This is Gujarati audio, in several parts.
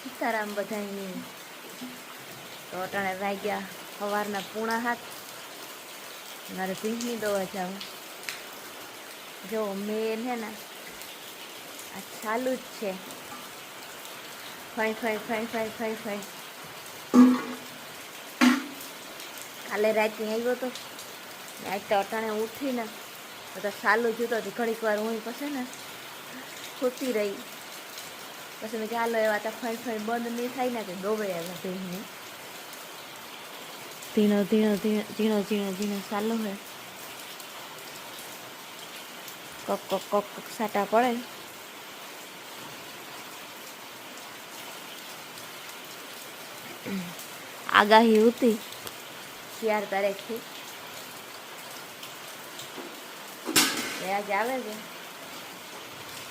સીતારામ બધાની તો અટાણે વાગ્યા સવારના પૂણા હાથ. મારે ભીંગની દવા જાવ જો મેં હે ને, આ ચાલુ જ છે. ફાઈ ફાઈ ફાઈ ફાઈ ફાઈ ફાઈ. કાલે રાતે આવ્યો તો આજ તો અટાણે ઉઠીને, તો ચાલુ જોતો હતી ઘડીક વાર હું પછી ને, સૂતી રહી. પછી મેં ચાલો એવા તો ફણ ફણ બંધ નહીં થાય ને કે ડોબે એવા ભીને ઝીણો ઝીણો ઝીણો ઝીણો ઝીણો ઝીણો ચાલુ હે કોક કોક કોક સાટા પડે. આગાહી હતી ચાર તારીખથી આજે આવે છે?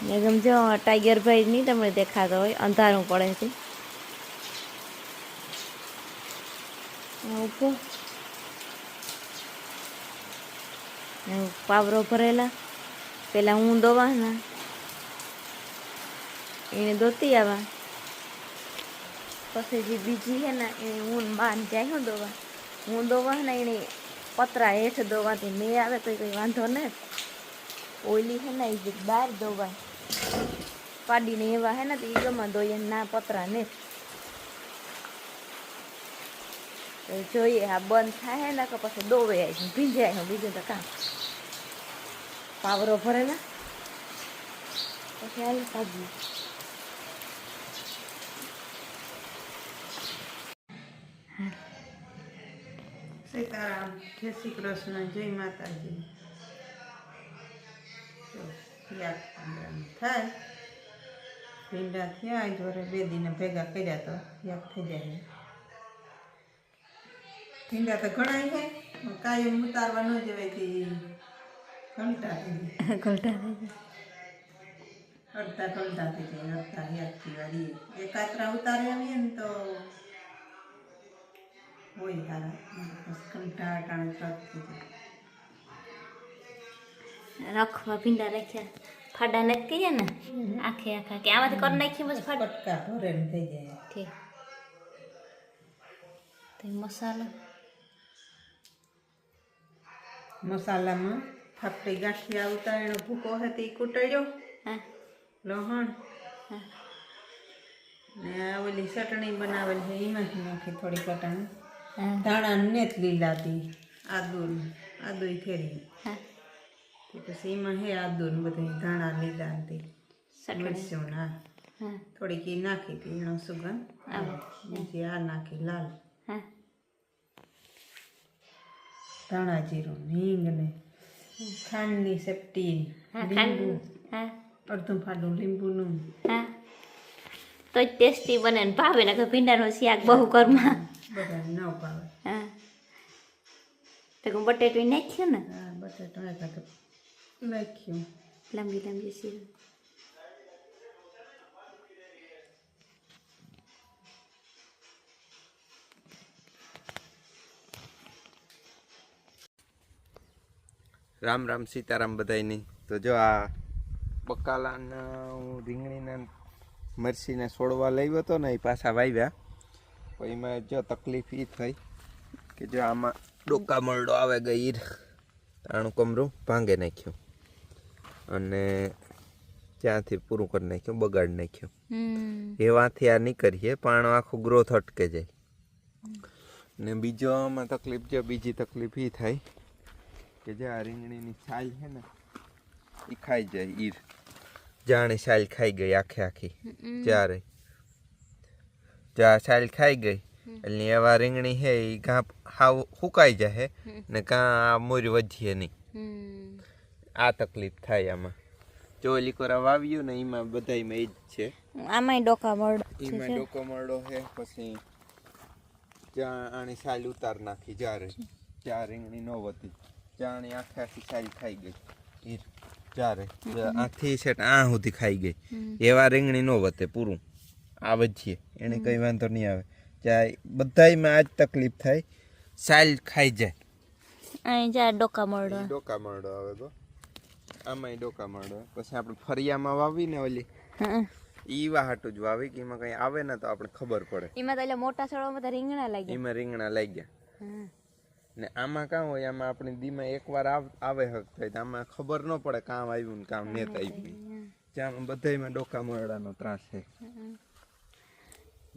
મેં જો ટાઈગર ભાઈ નહીં તમને દેખાતો હોય, અંધારું પડે છે. આ પાવરો ભરેલા. પેલા હું દોવા ને એને દોતી આવા. પછી જે બીજી હે ને એને હું માન જાય હું દોવા. હું દોવા ને એને પતરા હેઠ દોવાથી મેં આવે, તો કંઈ વાંધો ને ઓઈલી હે ને, એ જે બહાર દોવાય. પાડીને એવા હે ને તો એ ગમાં દોઈએ ના પતરા ને. તો જોઈએ આ બંધ થાય ને કે પછી દોવે ભીંજાય હું બીજું તો કામ. પાવરો ભરેલા પછી હાલ કાઢી સીતારામ, જય શ્રી કૃષ્ણ, જય માતાજી. યાદ થાય. ભીંડા થયા આજ વરે બે દિને ભેગા કર્યા તો યાદ થઈ જાય. ભીંડા તો ઘણા છે કાયમ ઉતારવા ન જવાય તે ઘલટા થઈ જાય. ગલટા થઈ અડધા ઘંટા થઈ જાય અડધા યાદથી વાળીએ એક કાતરા ઉતારી આવીએ ને તો હોય સારા બસ ઘંટા થઈ જાય જાય. રાખવા ભીંડા રાખ્યા. ફાડા નથી કહીએ ને આખે આખા કે આમાંથી કરી નાખીએ પછી ફાડા. પટકા ભરે ને થઈ જાય. ઠીક. તો મસાલો. મસાલામાં ફાફડી ગાંઠિયા ઉતારીનો ભૂકો હતી કૂટાડ્યો. હા. લહણ. હા. ને ઓલી ચટણી બનાવેલ છે એમાંથી નાખી થોડી કટાણ ધાણા ને જ લીલાતી આદુ આદુ ફેરી હા. તો પછી એમાં હે આદુ ને બધા ધાણા લીલા હતી ચટણી મરચું ના થોડીક એ નાખી હતી એનો સુગંધ. બીજી આ નાખી લાલ. ધાણા જીરું હિંગ ને ખાંડની સેપટી લીંબુ. અડધું ફાડું લીંબુનું. હા. તો જ ટેસ્ટી બને ને ભાવે ને કે ભીંડાનું શાક બહુ ઘરમાં બધા ન ભાવે. હા. તો બટેટું નાખ્યું ને? હા બટાટા નાખ્યા. તો નાખ્યું લાંબી લાંબી સીર રામ રામ સીતારામ બધાયની. તો જો આ બકાલાના હું રીંગણીના મરસીને છોડવા લાવ્યો હતો ને એ પાછા વાવ્યા પણ એમાં જો તકલીફ એ થઈ કે જો આમાં ડોકા મરડો આવે ગઈ તાણું કમરું ભાંગે નાખ્યું. અને ત્યાંથી પૂરું કરી નાખ્યું બગાડ નાખ્યું. એવાથી આ નીકળીએ પણ આખું ગ્રોથ અટકે જાય. ને બીજો આમાં તકલીફ છે બીજી તકલીફ એ થાય કે જે આ રીંગણીની છાલ છે ને એ ખાઈ જાય ઈર. જાણે છાલ ખાઈ ગઈ આખે આખી જ્યારે. જ્યાં છાલ ખાઈ ગઈ એટલે એવા રીંગણી છે એ ઘા હાવ સુકાઈ જાય ને કાં આ મોરી વધીએ નહીં. આ તકલીફ થાય આમાં. જો ઓલી કોરા વાવ્યું ને એમાં બધાયમાં એ જ છે. આમાંય ડોકા મળો એમાં ડોકો મળો છે પછી જ્યાં આની સાલ ઉતાર નાખી જ્યારે જ્યાં રીંગણી ન વધી આની આખે આખી સાલ ખાઈ ગઈ. જ્યારે આથી છે આ સુધી ખાઈ ગઈ. એવા રીંગણી ન વધે પૂરું. આ વધીએ. એને કંઈ વાંધો નહીં આવે. જ્યાં બધાયમાં આજ તકલીફ થાય. સાલ ખાઈ જાય. અહીં જાય ડોકા મળો ડોકા મળો આવે તો. આમાંય ડોકા મળો. પછી આપણે ફરિયામાં વાવીને ઓલી ઈવા ઈ વાહાટું જ વાવી કે એમાં કઈ આવે ને તો આપણે ખબર પડે. એમાં તો એટલે મોટા છોડવામાં તો રીંગણા લાગી એમાં રીંગણા લાગ્યા. ગયા ને આમાં કાં હોય? આમાં આપણી દીમાં એકવાર આવ- હક થાય. તો આમાં ખબર ન પડે કામ આવ્યું ને કામ નેત આવ્યું જ્યાં બધાયમાં ડોકા મોરડાનો ત્રાસ છે.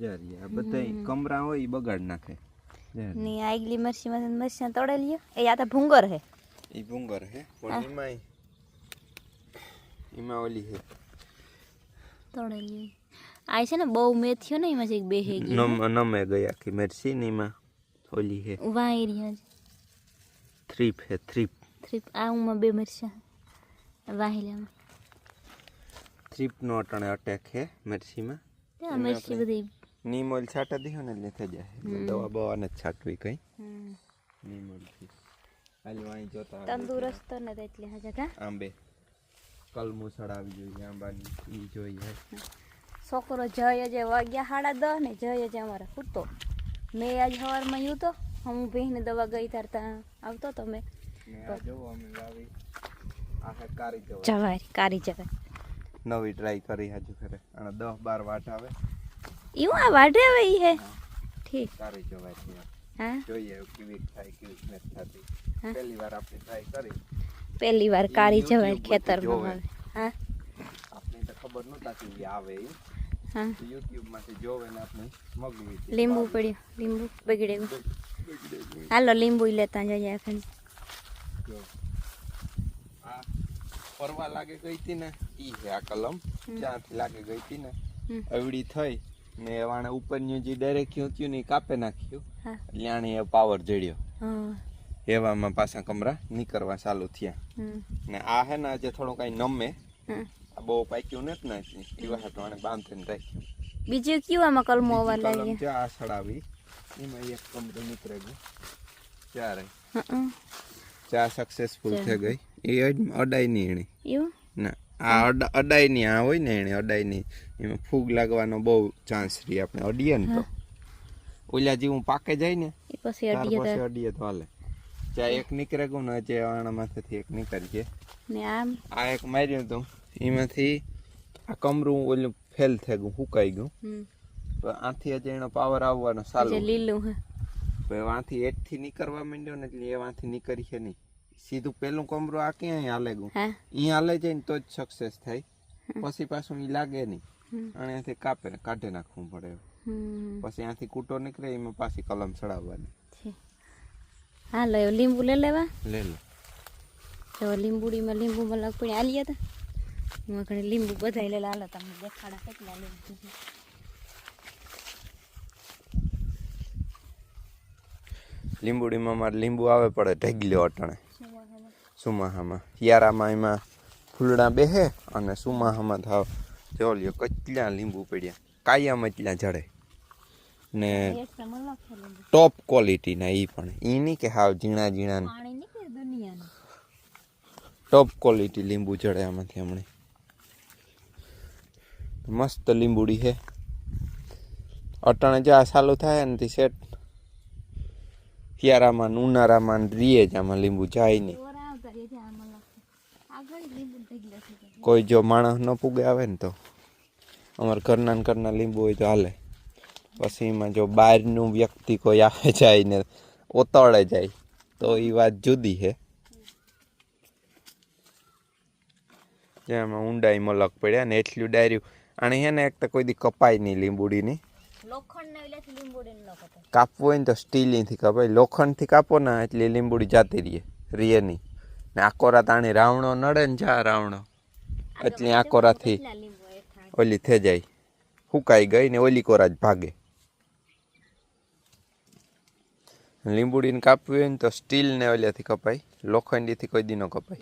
જારી આ બધા કમરા હોય એ બગાડ નાખે. ની આગલી મરસી મરસી તોડેલી એ આ તો ભૂંગર હે. એ ભૂંગર હે પણ એમાં એમાં ઓલી હે તોડેલી આ છે ને બહુ મેથીઓ ને એમાં એક બે હે ગઈ. નમ નમે ગઈ આખી મેરસી ને એમાં ઓલી હે વાયરી થ્રીપ હે થ્રીપ. થ્રીપ. આ ઉમાં બે મરસા વાહેલામાં થ્રીપ નો અટણે અટેક હે મેરસીમાં. ત્યાં મરસી બધી નીમ ઓઇલ છાંટા દીધો ને એટલે થઈ જાય. દવા બવા ને છાંટવી કઈ. હમ. નીમ ઓઇલથી હાલ વાંઈ જોતા તંદુરસ્ત ને તો એટલે હજા કા આંબે કલમું સડાવી જોઈએ આંબાની ઈ જોઈએ છોકરો જય જે વાગ્યા સાડા દસ ને જય જે અમારે સૂતો મેં આજ સવારમાં યુ તો હું ભેંને દવા ગઈ તાર ત્યાં આવતો તો મેં ને આ જોવો અમે વાવી આ હે કારી જવા જવારી કારી જવાય નવી ટ્રાય કરી હજુ ખરે અને દસ બાર વાટ આવે એવું આ વાઢે હવે ઈ હે ઠીક કારી જવાય છે હા જોઈએ કેવી થાય કેવી સ્મેલ થતી હા. પહેલી વાર આપણે ટ્રાય કરી પહેલી વાર કાળી જવાય ખેતર ખેતરમાં હવે. હા? આપણે તો ખબર નહોતા કે આવે હા. યુટ્યુબમાંથી જોવે ને આપણે મગવી લીંબુ પડ્યું. લીંબુ બગડે હાલો લીંબુ લેતા જઈએ જો. આ પરવા લાગે ગઈ હતી ને ઈ છે આ કલમ. જ્યાંથી લાગે ગઈ હતી ને અવડી થઈ ને વાણે ઉપરનું જે ડાયરેક્ટ થયું ને કાપે નાખ્યું. એટલે આને પાવર જડ્યો. હા. એવામાં પાછા કમરા નીકળવા ચાલુ થયા. ને આ હે ને આજે થોડું કઈ નમે. આ બહુ પાક્યું નથી ને એવા હાટુ આને બાંધીને રાખ્યું. બીજું કીવામાં કલમો આવવા લાગ્યા. આ સડાવી એમાં એક કમરો નીકળે ગયો. ચારે. ચા સક્સેસફુલ થઈ ગઈ. એ અડ- અડાઈ નહીં એણે. એવું? ના આ અડ- અડાઈ ની આ હોય ને એને અડાઈ ની. એમાં ફૂગ લાગવાનો બહુ ચાન્સ રહી આપણે અડીએ ને તો. ઓલા જેવું પાકે જાય ને પછી અડીએ તો હાલે. ચા એક નીકળે ગયું ને જે આણામાંથી એક નીકળી છે. ને આમ? આ એક માર્યું હતું એમાંથી આ કમરું ઓલું ફેલ થઈ ગયું હુકાઈ ગયું. તો આથી હજી એનો પાવર આવવાનો સારું. લીલું હે. હવે વાંથી એટથી નીકળવા માંડ્યો ને એટલે એ વાંથી નીકળી છે નહીં. સીધું પેલું કમરું આ ક્યાંય હાલે ગયું? અહીં હાલે જાય ને તો જ સક્સેસ થાય. પછી પાછું એ લાગે નહીં. અને અહીંયાથી કાપે કાઢી નાખવું પડે. પછી અહીંયાથી કૂટો નીકળે એમાં પાછી કલમ ચડાવવાની. છે. હાલો લીંબુ લઈ લેવા. લે લો. જો લીંબુડીમાં લીંબુમાં લગ પડી આલી હતા હું ઘણી લીંબુ બધા લે. હાલો તમને દેખાડા કેટલા લીંબુ લીંબુડીમાં મારે લીંબુ આવે પડે ઢગલ્યો અટણે સુમાહામાં. યારામાં એમાં ફૂલડા બેહે અને સુમાહામાં થાવ. જો લ્યો કેટલા લીંબુ પડ્યા. કાયમ એટલા જડે ને એકટામાં લખે લીંબુ ટોપ ક્વોલિટીના એ પણ. એ નહીં કે હાવ ઝીણા ઝીણા પાણી નીકળે દુનિયાનું? ટોપ ક્વોલિટી લીંબુ ચડે આમાંથી હમણાં. મસ્ત લીંબુડી છે અટાણે જ્યાં ચાલુ થાય ને તે સેટ શિયાળામાં ને ઉનાળામાં ને રીએ જ આમાં લીંબુ જાય નહીં ઓરા આવતા રહે છે આમાં લખે. આગળ લીંબુ થઈ ગયા છે કોઈ જો માણસ ન પૂગે આવે ને તો. અમારા ઘરના ને ઘરના લીંબુ હોય તો હાલે. પછી એમાં જો બહારનું વ્યક્તિ કોઈ આવે જાય ને ઓતળે જાય તો એ વાત જુદી છે. જેમાં ઊંડાઈ મલક પડ્યા ને એટલું ડાયર્યું અને હે ને એક તો કોઈ દી કપાય નહીં લીંબુડીની. કાપવું હોય ને તો સ્ટીલથી કપાય. લોખંડથી કાપો ને એટલે લીંબુડી જાતી રહીએ રીએ નહીં. ને આકોરા તાણી રાવણો નડે ને જા રાવણો. એટલે આકોરાથી ઓલી થઈ જાય હુકાઈ ગઈ ને ઓલી કોરા જ ભાગે. લીંબુડીને કાપવી હોય ને તો સ્ટીલ ને ઓલિયાથી કપાય લોખંડીથી કોઈ દી ન કપાય.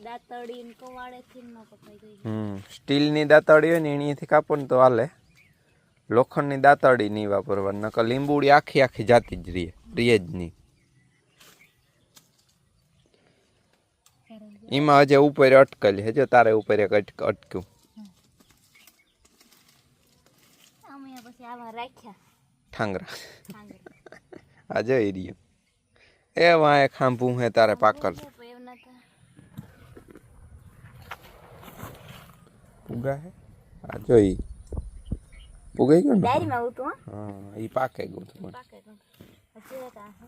હમ સ્ટીલની દાંતળી હોય ને એણીથી કાપો ને તો હાલે. લોખંડની દાંતળી નહીં વાપરવાની નકર લીંબુડી આખી આખી જાતી જ રીએ રીએ જ નહીં. એમાં હજે ઉપર અટકેલી હજે તારે ઉપર એક અટક અટક્યું. ઠાંગરા. આજે આ રહ્યું. એ વાંએ ખાંભું હે તારે પાકલ. એમ નતા ઉગા હે? આ જોઈ ઉગાઈ ગયું ને? ડાયરીમાં ઉતું હા? હા એ પાકે ગયું હતું પાકે ગયું. હજી એક આ હે.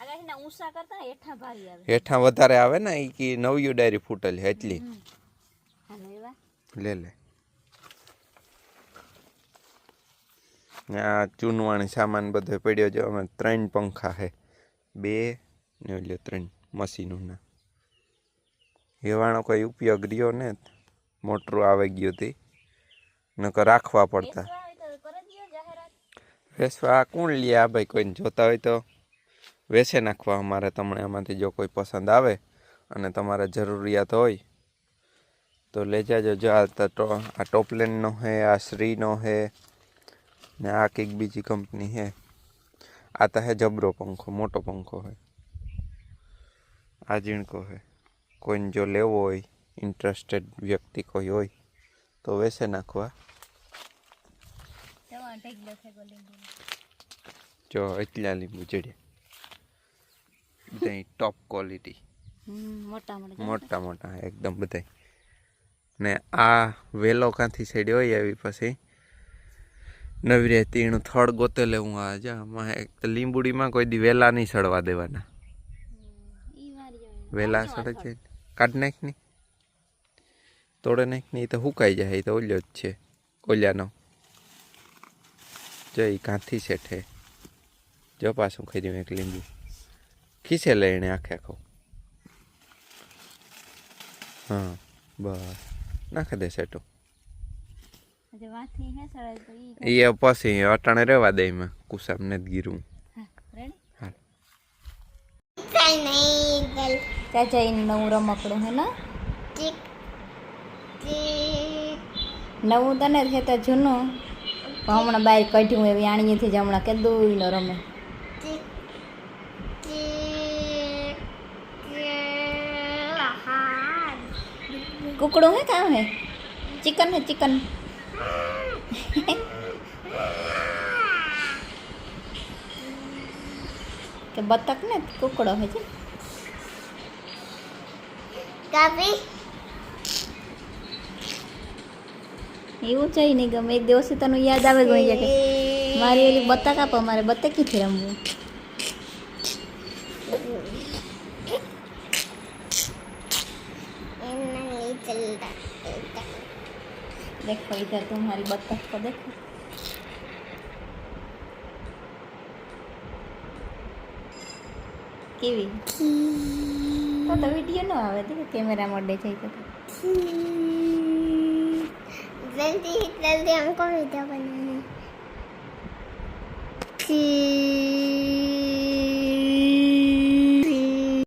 આગળ એના ઊંચા કરતા હેઠા ભારી આવે. હેઠા વધારે આવે ને એ કે નવ્યું ડાયરી ફૂટેલ છે એટલી હાલો એવા લે લે. આ ચૂનવાણી સામાન બધો પડ્યો છે. અમે ત્રણ પંખા છે. બે ને ઓલ્યો ત્રણ મશીનોના. હેવાણો કોઈ ઉપયોગ રહ્યો ને મોટરું આવી ગયું હતી નકર રાખવા પડતા. તો વેસવા કોણ લે આ ભાઈ? કોઈને જોતા હોય તો વેસે નાખવા. અમારે તમને આમાંથી જો કોઈ પસંદ આવે અને તમારે જરૂરિયાત હોય તો લઈ જાજો જો આ તો ટોપલેનનો છે, આ શ્રીનો છે ને આ કંઈક બીજી કંપની છે આ તો હે જબરો પંખો મોટો પંખો છે આ ઝીણકો છે કોઈને જો લેવો હોય ઇન્ટરેસ્ટેડ વ્યક્તિ કોઈ હોય તો વેચે નાખવા તેમાં ઢેગલો છે ગોલિંગ જો એટલા લીંબુ ચડ્યા બધા ટોપ ક્વોલિટી હમ મોટા મોટા મોટા મોટા એકદમ બધા ને આ વેલો કાંથી સાઈડ હોય આવી પછી નવી રહેતી એનું થળ ગોતે લેવું આ જા લીંબુડીમાં કોઈ દી વેલા નહીં સડવા દેવાના. વેલા સડે છે. કાઢ નાખની. તોડે નાખની તો હુકાઈ જાય તો ઓલ્યો જ છે ઓલ્યાનો. જો એ કાંથી શેઠે. જો પાછું ખાઈ એક લીંબુ. ખીસે લે એને આખે આખો. હા બસ. નાખી દે સેટો એ પછી અટાણે રહેવા દે એમાં. કુસામ ને ગીરું. ચાચા એનું નવું રમકડું હે ને? નવું તને છે તો જૂનું. હમણાં બહાર કાઢ્યું એવી આણીએથી જ હમણાં કીધું નો રમે. કુકડું હે. કામ હે ચિકન હે ચિકન. કે બતક ને કુકડો હોય છે. એવું છે નહીં ગમે. એક દિવસે તને યાદ આવે ગઈ કે મારી ઓલી બતક આપો મારે બતકીથી રમવું. देखो इधर तुम्हारी बत्तख को देखो કેવી તો તો વિડીયો નો આવે તો કેમેરા મોડે છે તો जल्दी जल्दी हमको वीडियो बनाना